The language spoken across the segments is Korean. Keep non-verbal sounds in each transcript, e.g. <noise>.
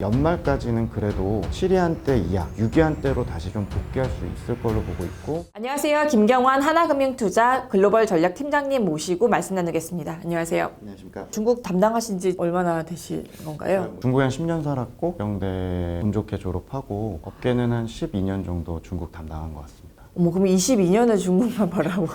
연말까지는 그래도 7위한 대 이하, 6위한 대로 다시 좀 복귀할 수 있을 걸로 보고 있고 안녕하세요. 김경환 하나금융투자 글로벌 전략 팀장님 모시고 말씀 나누겠습니다. 안녕하세요. 안녕하십니까. 중국 담당하신 지 얼마나 되신 건가요? 중국에 한 10년 살았고 영대 운 좋게 졸업하고 업계는 한 12년 정도 중국 담당한 것 같습니다. 어머, 그럼 22년을 중국만 바라고.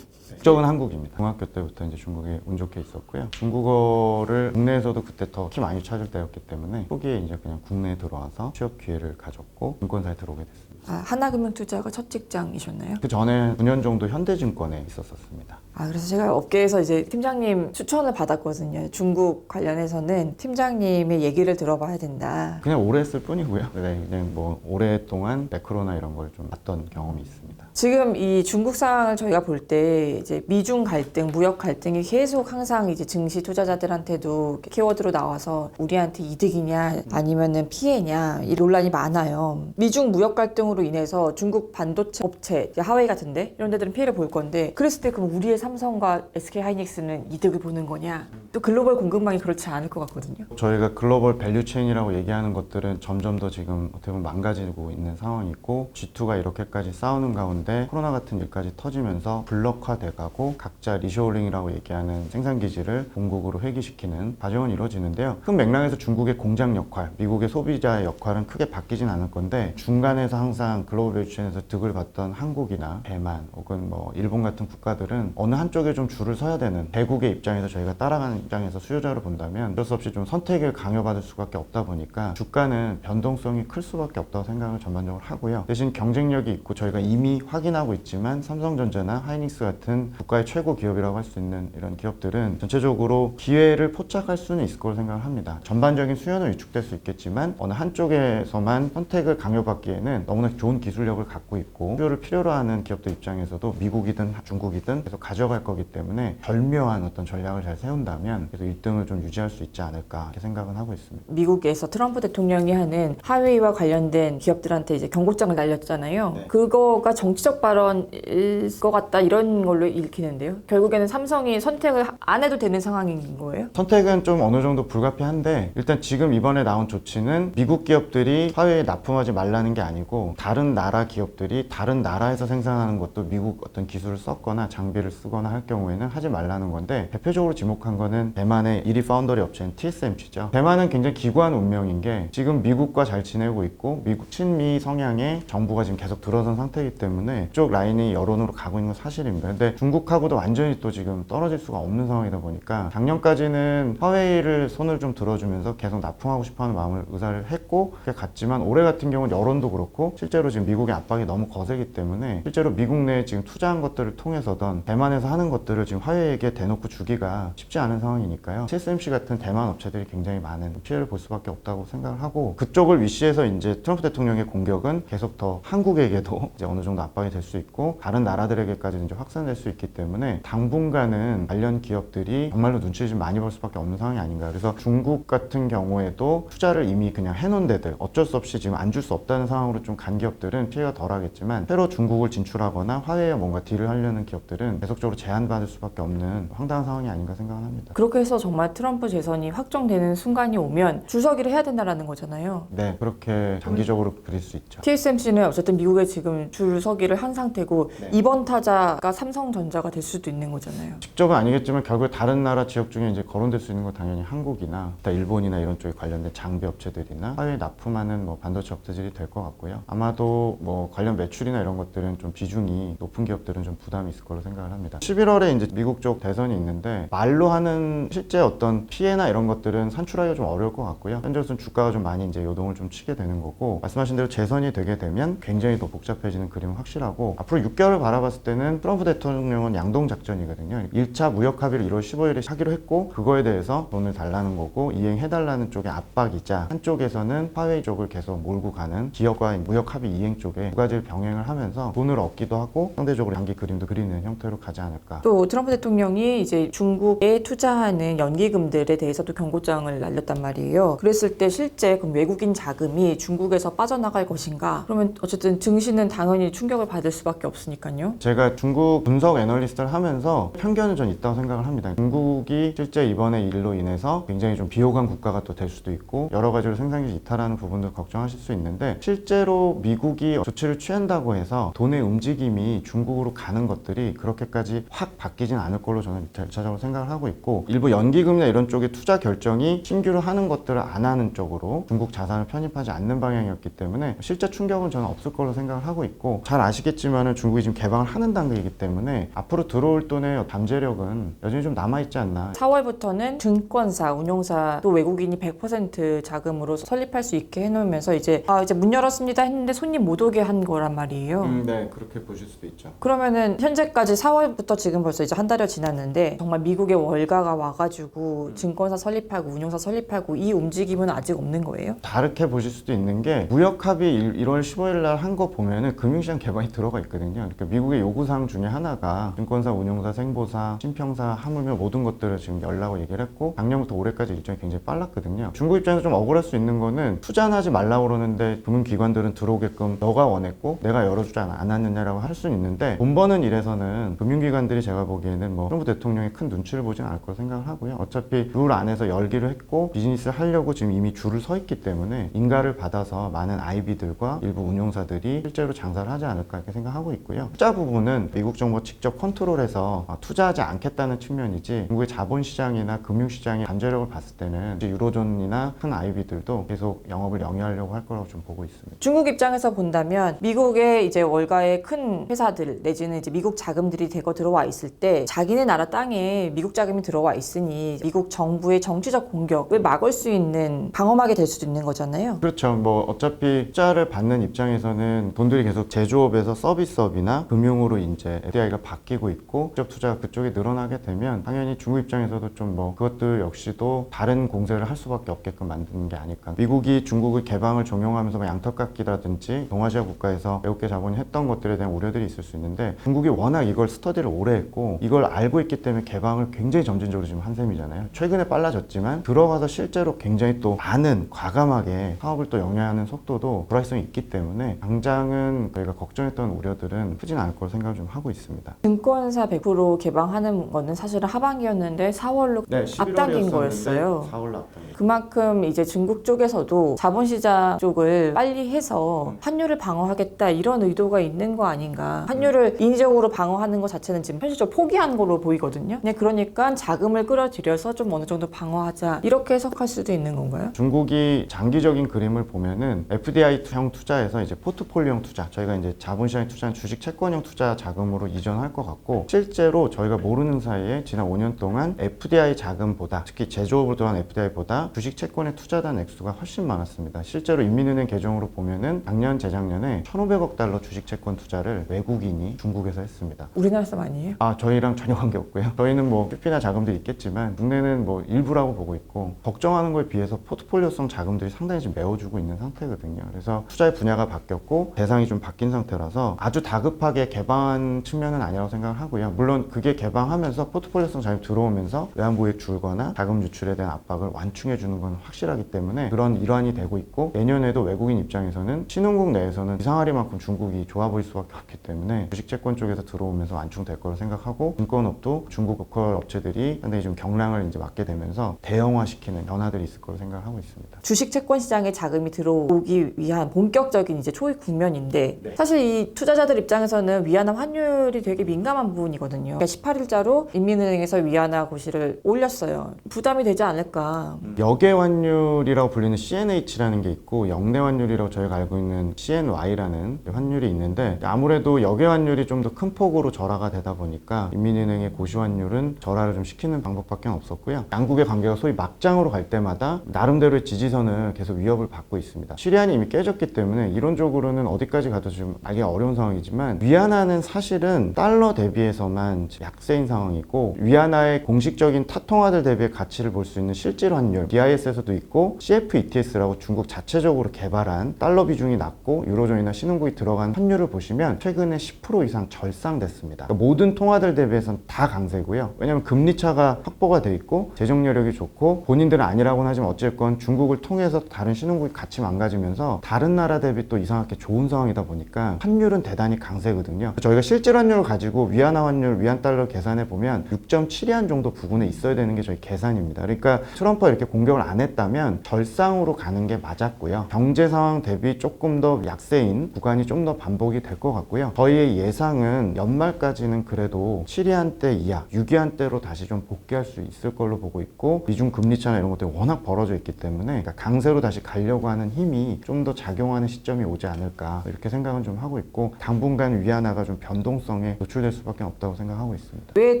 국적은 한국입니다. 중학교 때부터 이제 중국에 운 좋게 있었고요. 중국어를 국내에서도 그때 더 키 많이 찾을 때였기 때문에 초기에 이제 그냥 국내에 들어와서 취업 기회를 가졌고 증권사에 들어오게 됐습니다. 아, 하나금융투자가 첫 직장이셨나요? 그 전에 9년 정도 현대증권에 있었었습니다. 아, 그래서 제가 업계에서 이제 팀장님 추천을 받았거든요. 중국 관련해서는 팀장님의 얘기를 들어봐야 된다. 그냥 오래 했을 뿐이고요. 네, 그냥 뭐 오랫동안 매크로나 이런 걸 좀 봤던 경험이 있습니다. 지금 이 중국 상황을 저희가 볼 때 이제 미중 갈등, 무역 갈등이 계속 항상 이제 증시 투자자들한테도 키워드로 나와서 우리한테 이득이냐 아니면은 피해냐 이 논란이 많아요. 미중 무역 갈등으로 인해서 중국 반도체 업체, 하웨이 같은데 이런 데들은 피해를 볼 건데 그랬을 때 그럼 우리의 삼성과 SK 하이닉스는 이득을 보는 거냐? 또 글로벌 공급망이 그렇지 않을 것 같거든요. 저희가 글로벌 밸류체인이라고 얘기하는 것들은 점점 더 지금 어떻게 보면 망가지고 있는 상황이 있고 G2가 이렇게까지 싸우는 가운데 코로나 같은 일까지 터지면서 블록화돼 가고 각자 리쇼링이라고 얘기하는 생산 기지를 본국으로 회귀시키는 과정은 이루어지는데요. 큰 맥락에서 중국의 공장 역할, 미국의 소비자의 역할은 크게 바뀌진 않을 건데 중간에서 항상 글로벌 밸류체인에서 득을 봤던 한국이나 대만 혹은 뭐 일본 같은 국가들은 어느 한쪽에 좀 줄을 서야 되는 대국의 입장에서 저희가 따라가는 입장에서 수요자로 본다면 어쩔 수 없이 좀 선택을 강요받을 수밖에 없다 보니까 주가는 변동성이 클 수밖에 없다고 생각을 전반적으로 하고요. 대신 경쟁력이 있고 저희가 이미 확인하고 있지만 삼성전자나 하이닉스 같은 국가의 최고 기업이라고 할 수 있는 이런 기업들은 전체적으로 기회를 포착할 수는 있을 거로 생각을 합니다. 전반적인 수요는 위축될 수 있겠지만 어느 한쪽에서만 선택을 강요받기에는 너무나 좋은 기술력을 갖고 있고 수요를 필요로 하는 기업들 입장에서도 미국이든 중국이든 계속 가져갈 거기 때문에 절묘한 어떤 전략을 잘 세운다면 그래서 1등을 좀 유지할 수 있지 않을까 이렇게 생각은 하고 있습니다. 미국에서 트럼프 대통령이 하는 하웨이와 관련된 기업들한테 이제 경고장을 날렸잖아요. 네. 그거가 정치적 발언일 것 같다 이런 걸로 읽히는데요. 결국에는 삼성이 선택을 안 해도 되는 상황인 거예요. 선택은 좀 어느 정도 불가피한데 일단 지금 이번에 나온 조치는 미국 기업들이 화웨이에 납품하지 말라는 게 아니고 다른 나라 기업들이 다른 나라에서 생산하는 것도 미국 어떤 기술을 썼거나 장비를 쓰거나 할 경우에는 하지 말라는 건데 대표적으로 지목한 거는 대만의 1위 파운더리 업체인 TSMC죠. 대만은 굉장히 기구한 운명인 게 지금 미국과 잘 지내고 있고 미국 친미 성향의 정부가 지금 계속 들어선 상태이기 때문에 쪽 라인이 여론으로 가고 있는 건 사실입니다. 근데 중국하고도 완전히 또 지금 떨어질 수가 없는 상황이다 보니까 작년까지는 화웨이를 손을 좀 들어주면서 계속 납품하고 싶어하는 마음을 의사를 했고 그게 갔지만 올해 같은 경우는 여론도 그렇고 실제로 지금 미국의 압박이 너무 거세기 때문에 실제로 미국 내에 지금 투자한 것들을 통해서던 대만에서 하는 것들을 지금 화웨이에게 대놓고 주기가 쉽지 않은 상황 이니까요. TSMC 같은 대만 업체들이 굉장히 많은 피해를 볼 수밖에 없다고 생각을 하고 그쪽을 위시해서 이제 트럼프 대통령의 공격은 계속 더 한국에게도 <laughs> 이제 어느 정도 압박이 될 수 있고 다른 나라들에게까지 이제 확산될 수 있기 때문에 당분간은 관련 기업들이 정말로 눈치를 좀 많이 볼 수밖에 없는 상황이 아닌가. 그래서 중국 같은 경우에도 투자를 이미 그냥 해놓은 데들 어쩔 수 없이 지금 안 줄 수 없다는 상황으로 좀 간 기업들은 피해가 덜하겠지만 새로 중국을 진출하거나 화웨이에 뭔가 딜을 하려는 기업들은 계속적으로 제한받을 수밖에 없는 황당한 상황이 아닌가 생각을 합니다. 그렇게 해서 정말 트럼프 재선이 확정되는 순간이 오면 줄서기를 해야 된다라는 거잖아요. 네, 그렇게 장기적으로 그릴 수 있죠. TSMC는 어쨌든 미국에 지금 줄서기를 한 상태고 네. 이번 타자가 삼성전자가 될 수도 있는 거잖아요. 직접은 아니겠지만 결국 다른 나라 지역 중에 이제 거론될 수 있는 건 당연히 한국이나 일본이나 이런 쪽에 관련된 장비 업체들이나 사회에 납품하는 뭐 반도체 업체들이 될 것 같고요. 아마도 뭐 관련 매출이나 이런 것들은 좀 비중이 높은 기업들은 좀 부담이 있을 걸로 생각을 합니다. 11월에 이제 미국 쪽 대선이 있는데 말로 하는 실제 어떤 피해나 이런 것들은 산출하기가 좀 어려울 것 같고요. 현재로서는 주가가 좀 많이 이제 요동을 좀 치게 되는 거고 말씀하신 대로 재선이 되게 되면 굉장히 더 복잡해지는 그림은 확실하고 앞으로 6개월을 바라봤을 때는 트럼프 대통령은 양동 작전이거든요. 1차 무역 합의를 1월 15일에 하기로 했고 그거에 대해서 돈을 달라는 거고 이행해달라는 쪽의 압박이자 한쪽에서는 화웨이 쪽을 계속 몰고 가는 기업과 무역 합의 이행 쪽에 두 가지를 병행을 하면서 돈을 얻기도 하고 상대적으로 장기 그림도 그리는 형태로 가지 않을까. 또 트럼프 대통령이 이제 중국에 투자 하는 연기금들에 대해서도 경고장을 날렸단 말이에요. 그랬을 때 실제 그럼 외국인 자금이 중국에서 빠져나갈 것인가? 그러면 어쨌든 증시는 당연히 충격을 받을 수밖에 없으니까요. 제가 중국 분석 애널리스트를 하면서 편견은 전 있다고 생각을 합니다. 중국이 실제 이번에 일로 인해서 굉장히 좀 비호감 국가가 또 될 수도 있고 여러 가지로 생산기 이탈하는 부분도 걱정하실 수 있는데 실제로 미국이 조치를 취한다고 해서 돈의 움직임이 중국으로 가는 것들이 그렇게까지 확 바뀌진 않을 걸로 저는 절차적으로 생각을 하고 있고 일부 연기금이나 이런 쪽의 투자 결정이 신규로 하는 것들을 안 하는 쪽으로 중국 자산을 편입하지 않는 방향이었기 때문에 실제 충격은 저는 없을 걸로 생각을 하고 있고 잘 아시겠지만은 중국이 지금 개방을 하는 단계이기 때문에 앞으로 들어올 돈의 잠재력은 여전히 좀 남아있지 않나 4월부터는 증권사, 운용사 또 외국인이 100% 자금으로 설립할 수 있게 해놓으면서 이제 아 이제 문 열었습니다 했는데 손님 못 오게 한 거란 말이에요. 음, 네 그렇게 보실 수도 있죠 그러면은 현재까지 4월부터 지금 벌써 이제 한 달여 지났는데 정말 미국의 월가가 와가지고 증권사 설립하고 운용사 설립하고 이 움직임은 아직 없는 거예요? 다르게 보실 수도 있는 게 무역 합의 1월 15일 날 한 거 보면은 금융시장 개방이 들어가 있거든요. 그러니까 미국의 요구사항 중에 하나가 증권사, 운용사, 생보사, 신평사, 하물며 모든 것들을 지금 열라고 얘기를 했고 작년부터 올해까지 일정이 굉장히 빨랐거든요. 중국 입장에서 좀 억울할 수 있는 거는 투자는 하지 말라고 그러는데 금융기관들은 들어오게끔 너가 원했고 내가 열어주지 않- 않았느냐라고 할 수는 있는데 돈 버는 일에서는 금융기관들이 제가 보기에는 뭐 트럼프 대통령이 큰 눈치를 보진 않을 거라 생각을 하고요. 어차피 룰 안에서 열기를 했고 비즈니스를 하려고 지금 이미 줄을 서 있기 때문에 인가를 받아서 많은 IB들과 일부 운용사들이 실제로 장사를 하지 않을까 이렇게 생각하고 있고요. 투자 부분은 미국 정부 직접 컨트롤해서 아, 투자하지 않겠다는 측면이지 중국의 자본시장이나 금융시장의 잠재력을 봤을 때는 유로존이나 큰 IB들도 계속 영업을 영위하려고 할 거라고 좀 보고 있습니다. 중국 입장에서 본다면 미국의 이제 월가의 큰 회사들 내지는 이제 미국 자금들이 대거 들어와 있을 때 자기네 나라 땅에 미국 자금이 들어와 있으니 미국 정부의 정치적 공격을 막을 수 있는 방어막이 될 수도 있는 거잖아요. 그렇죠. 뭐 어차피 투자를 받는 입장에서는 돈들이 계속 제조업에서 서비스업이나 금융으로 이제 FDI가 바뀌고 있고 직접 투자가 그쪽에 늘어나게 되면 당연히 중국 입장에서도 좀 뭐 그것들 역시도 다른 공세를 할 수밖에 없게끔 만드는 게 아닐까. 미국이 중국의 개방을 종용하면서 뭐 양턱깎기라든지 동아시아 국가에서 외국계 자본이 했던 것들에 대한 우려들이 있을 수 있는데 중국이 워낙 이걸 스터디를 오래 했고 이걸 알고 있기 때문에 개방을 굉장히 점진적으로 지금 한 셈이잖아요. 최근에 빨라졌지만 들어가서 실제로 굉장히 또 많은 과감하게 사업을 또 영위하는 속도도 불확실성이 있기 때문에 당장은 저희가 걱정했던 우려들은 크진 않을 거로 생각을 좀 하고 있습니다. 증권사 100% 개방하는 거는 사실은 하반기였는데 4월로 네, 앞당긴 거였어요. 4월로 앞당긴. 그만큼 이제 중국 쪽에서도 자본시장 쪽을 빨리 해서 환율을 방어하겠다 이런 의도가 있는 거 아닌가. 환율을 인위적으로 방어하는 것 자체는 지금 현실적으로 포기한 걸로 보이거든요. 네, 그러니까 자금 을 끌어들여서 좀 어느 정도 방어하자 이렇게 해석할 수도 있는 건가요? 중국이 장기적인 그림을 보면은 FDI형 투자에서 이제 포트폴리오형 투자, 저희가 이제 자본시장에 투자한 주식 채권형 투자 자금으로 이전할 것 같고 실제로 저희가 모르는 사이에 지난 5년 동안 FDI 자금보다 특히 제조업을 들어간 FDI보다 주식 채권에 투자된 액수가 훨씬 많았습니다. 실제로 인민은행 계정으로 보면은 작년 재작년에 1,500억 달러 주식 채권 투자를 외국인이 중국에서 했습니다. 우리나라 사람 아니에요? 아 저희랑 전혀 관계 없고요. 저희는 뭐 PP나 자금들이 있겠지만 국내는 뭐 일부라고 보고 있고 걱정하는 거에 비해서 포트폴리오성 자금들이 상당히 지금 메워주고 있는 상태거든요. 그래서 투자의 분야가 바뀌었고 대상이 좀 바뀐 상태라서 아주 다급하게 개방한 측면은 아니라고 생각을 하고요. 물론 그게 개방하면서 포트폴리오성 자금이 들어오면서 외환보유 줄거나 자금 유출에 대한 압박을 완충해 주는 건 확실하기 때문에 그런 일환이 되고 있고 내년에도 외국인 입장에서는 신흥국 내에서는 이상하리만큼 중국이 좋아 보일 수밖에 없기 때문에 주식 채권 쪽에서 들어오면서 완충될 거로 생각하고 증권업도 중국 로컬 업체들이 상당히 좀 경랑을 이제 맞게 되면서 대형화시키는 변화들이 있을 거로 생각을 하고 있습니다. 주식 채권 시장에 자금이 들어오기 위한 본격적인 이제 초입 국면인데 네. 사실 이 투자자들 입장에서는 위안화 환율이 되게 민감한 부분이거든요. 그러니까 18일자로 인민은행에서 위안화 고시를 올렸어요. 부담이 되지 않을까. 역외 환율이라고 불리는 CNH라는 게 있고 역내 환율이라고 저희가 알고 있는 CNY라는 환율이 있는데 아무래도 역외 환율이 좀 더 큰 폭으로 절하가 되다 보니까 인민은행의 고시 환율은 절하를 좀 시키는 방법밖에 없었고요. 양국의 관계가 소위 막장으로 갈 때마다 나름대로의 지지선을 계속 위협을 받고 있습니다. 시리안이 이미 깨졌기 때문에 이론적으로는 어디까지 가도 좀 알기가 어려운 상황이지만 위안화는 사실은 달러 대비해서만 약세인 상황이고 위안화의 공식적인 타통화들 대비의 가치를 볼 수 있는 실질 환율 DIS에서도 있고 CFETS라고 중국 자체적으로 개발한 달러 비중이 낮고 유로존이나 신흥국이 들어간 환율을 보시면 최근에 10% 이상 절상됐습니다. 그러니까 모든 통화들 대비해서는 다 강세고요. 왜냐하면 금리 차가 다 확보가 돼 있고 재정 여력이 좋고 본인들은 아니라고는 하지만 어쨌건 중국을 통해서 다른 신흥국이 같이 망가지면서 다른 나라 대비 또 이상하게 좋은 상황이다 보니까 환율은 대단히 강세거든요. 저희가 실질 환율을 가지고 위안화 환율, 위안 달러 계산해 보면 6.7위안 정도 부근에 있어야 되는 게 저희 계산입니다. 그러니까 트럼프가 이렇게 공격을 안 했다면 절상으로 가는 게 맞았고요. 경제 상황 대비 조금 더 약세인 구간이 좀 더 반복이 될 것 같고요. 저희의 예상은 연말까지는 그래도 7위안대 이하, 6위안대로 다시 좀 복귀할 수 있을 걸로 보고 있고 미중 금리 차나 이런 것들이 워낙 벌어져 있기 때문에 그러니까 강세로 다시 가려고 하는 힘이 좀 더 작용하는 시점이 오지 않을까 이렇게 생각은 좀 하고 있고 당분간 위안화가 좀 변동성에 노출될 수밖에 없다고 생각하고 있습니다. 왜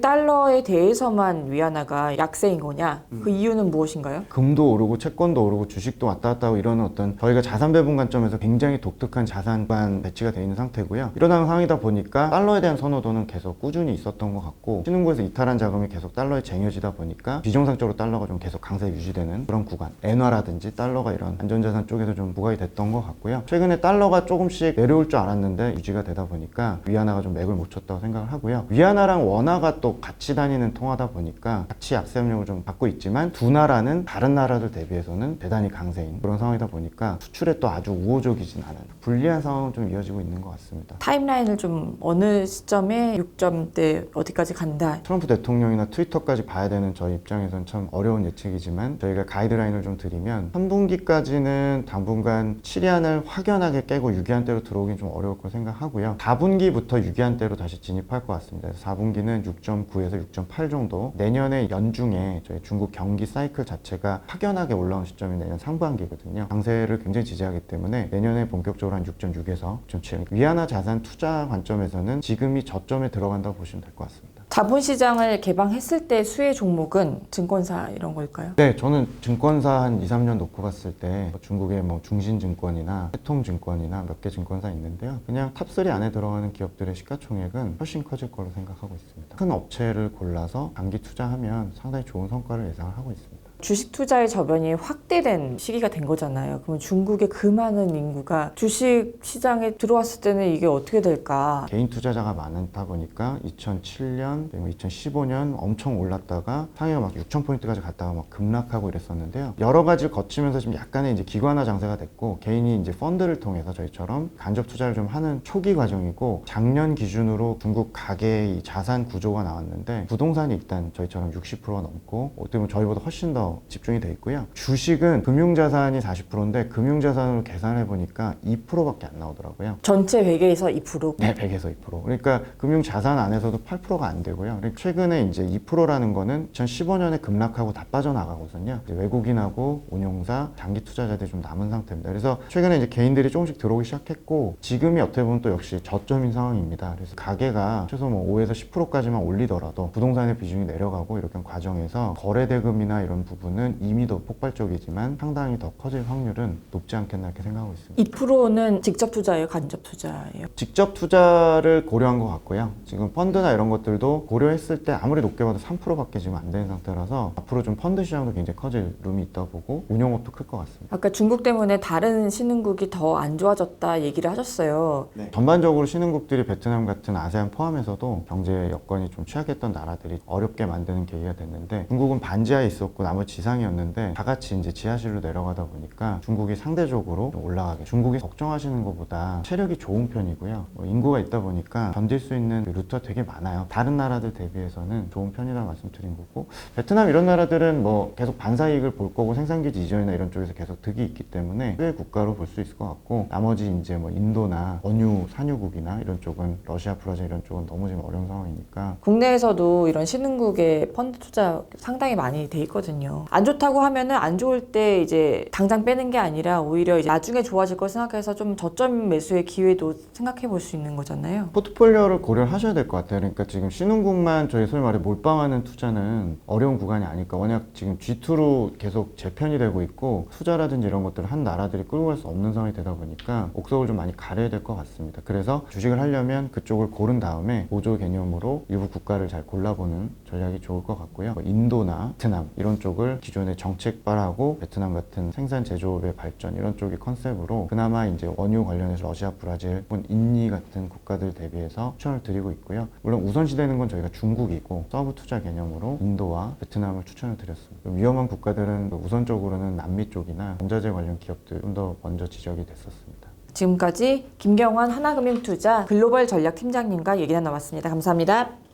달러에 대해서만 위안화가 약세인 거냐? 그 이유는 무엇인가요? 금도 오르고 채권도 오르고 주식도 왔다 갔다 하고 이러는 어떤 저희가 자산 배분 관점에서 굉장히 독특한 자산관 배치가 되어 있는 상태고요. 이런 상황이다 보니까 달러에 대한 선호도는 계속 꾸준히 있었던 것 같고 신흥국에서 이탈한 자금이 계속 달러 에 쟁여지다 보니까 비정상적으로 달러가 좀 계속 강세 유지되는 그런 구간 엔화라든지 달러가 이런 안전자산 쪽에서 좀 부각이 됐던 것 같고요. 최근에 달러가 조금씩 내려올 줄 알았는데 유지가 되다 보니까 위안화가 좀 맥을 못 쳤다고 생각을 하고요. 위안화랑 원화가 또 같이 다니는 통하다 보니까 같이 약세 압력을 좀 받고 있지만 두 나라는 다른 나라들 대비해서는 대단히 강세인 그런 상황이다 보니까 수출에 또 아주 우호적이진 않은 불리한 상황은 좀 이어지고 있는 것 같습니다. 타임라인을 좀 어느 시점에 6점대 어디까지 간다. 트럼프 대통령이나 트위터 까지 봐야 되는 저희 입장에선 참 어려운 예측이지만 저희가 가이드라인을 좀 드리면 3분기까지는 당분간 7위안을 확연하게 깨고 6위안대로 들어오긴 좀 어려울 거 생각하고요. 4분기부터 6위안대로 다시 진입할 것 같습니다. 그래서 4분기는 6.9에서 6.8 정도 내년에 연중에 저희 중국 경기 사이클 자체가 확연하게 올라온 시점이 내년 상반기거든요. 강세를 굉장히 지지하기 때문에 내년에 본격적으로 한 6.6에서 6.7 위안화 자산 투자 관점에서는 지금이 저점에 들어간다고 보시면 될 것 같습니다. 자본시장을 개방했을 때 수혜 종목은 증권사 이런 걸까요? 네, 저는 증권사 한 2, 3년 놓고 봤을 때뭐 중국의 뭐 중신증권이나 해통증권이나 몇 개 증권사 있는데요. 그냥 탑3 안에 들어가는 기업들의 시가총액은 훨씬 커질 걸로 생각하고 있습니다. 큰 업체를 골라서 단기 투자하면 상당히 좋은 성과를 예상을 하고 있습니다. 주식 투자의 저변이 확대된 시기가 된 거잖아요. 그러면 중국의 그 많은 인구가 주식 시장에 들어왔을 때는 이게 어떻게 될까? 개인 투자자가 많다 보니까 2007년, 2015년 엄청 올랐다가 상해가 막 6천 포인트까지 갔다가 막 급락하고 이랬었는데요. 여러 가지를 거치면서 지금 약간의 이제 기관화 장세가 됐고 개인이 이제 펀드를 통해서 저희처럼 간접 투자를 좀 하는 초기 과정이고 작년 기준으로 중국 가계의 자산 구조가 나왔는데 부동산이 일단 저희처럼 60%가 넘고 어떻게 보면 저희보다 훨씬 더 집중이 돼 있고요. 주식은 금융자산이 40%인데 금융자산으로 계산해 보니까 2%밖에 안 나오더라고요. 전체 회계에서 2%. 네, 100에서 2%. 그러니까 금융 자산 안에서도 8%가 안 되고요. 최근에 이제 2%라는 거는 2015년에 급락하고 다 빠져나가거든요. 외국인하고 운용사, 장기 투자자들이 좀 남은 상태입니다. 그래서 최근에 이제 개인들이 조금씩 들어오기 시작했고 지금이 어떻게 보면 또 역시 저점인 상황입니다. 그래서 가계가 최소 뭐 5에서 10%까지만 올리더라도 부동산의 비중이 내려가고 이렇게 과정에서 거래 대금이나 이런 부분 은 이미 더 폭발적이지만 상당히 더 커질 확률은 높지 않겠나 이렇게 생각하고 있습니다. 2%는 직접 투자예요, 간접 투자예요. 직접 투자를 고려한 것 같고요. 지금 펀드나 이런 것들도 고려했을 때 아무리 높게 봐도 3%밖에 지금 안 되는 상태라서 앞으로 좀 펀드 시장도 굉장히 커질 룸이 있다 보고 운용업도 클 것 같습니다. 아까 중국 때문에 다른 신흥국이 더 안 좋아졌다 얘기를 하셨어요. 전반적으로 신흥국들이 베트남 같은 아세안 포함해서도 경제 여건이 좀 취약했던 나라들이 어렵게 만드는 계기가 됐는데 중국은 반지하에 있었고 나머지 지상이었는데 다 같이 이제 지하실로 내려가다 보니까 중국이 상대적으로 좀 올라가게 중국이 걱정하시는 것보다 체력이 좋은 편이고요. 뭐 인구가 있다 보니까 견딜 수 있는 그 루트가 되게 많아요. 다른 나라들 대비해서는 좋은 편이라 말씀드린 거고 베트남 이런 나라들은 뭐 계속 반사 이익을 볼 거고 생산기지 이전이나 이런 쪽에서 계속 득이 있기 때문에 수혜 국가로 볼 수 있을 것 같고 나머지 이제 뭐 인도나 원유 산유국이나 이런 쪽은 러시아 브라질 이런 쪽은 너무 지금 어려운 상황이니까. 국내에서도 이런 신흥국에 펀드 투자 상당히 많이 돼 있거든요. 안 좋다고 하면은 안 좋을 때 이제 당장 빼는 게 아니라 오히려 나중에 좋아질 걸 생각해서 좀 저점 매수의 기회도 생각해 볼 수 있는 거잖아요. 포트폴리오를 고려를 하셔야 될 것 같아요. 그러니까 지금 신흥국만 저희 소위 말해 몰빵하는 투자는 어려운 구간이 아닐까. 워낙 지금 G2로 계속 재편이 되고 있고 투자라든지 이런 것들을 한 나라들이 끌고 갈 수 없는 상황이 되다 보니까 옥석을 좀 많이 가려야 될 것 같습니다. 그래서 주식을 하려면 그쪽을 고른 다음에 보조 개념으로 일부 국가를 잘 골라보는 전략이 좋을 것 같고요. 뭐 인도나 베트남 이런 쪽을 기업을 기존의 정책발하고 베트남 같은 생산 제조업의 발전 이런 쪽의 컨셉으로 그나마 이제 원유 관련해서 러시아, 브라질, 혹은 인니 같은 국가들 대비해서 추천을 드리고 있고요. 물론 우선시되는 건 저희가 중국이고 서브 투자 개념으로 인도와 베트남을 추천을 드렸습니다. 위험한 국가들은 우선적으로는 남미 쪽이나 전자재 관련 기업들 좀 더 먼저 지적이 됐었습니다. 지금까지 김경환 하나금융투자 글로벌 전략팀장님과 얘기 나눠봤습니다. 감사합니다.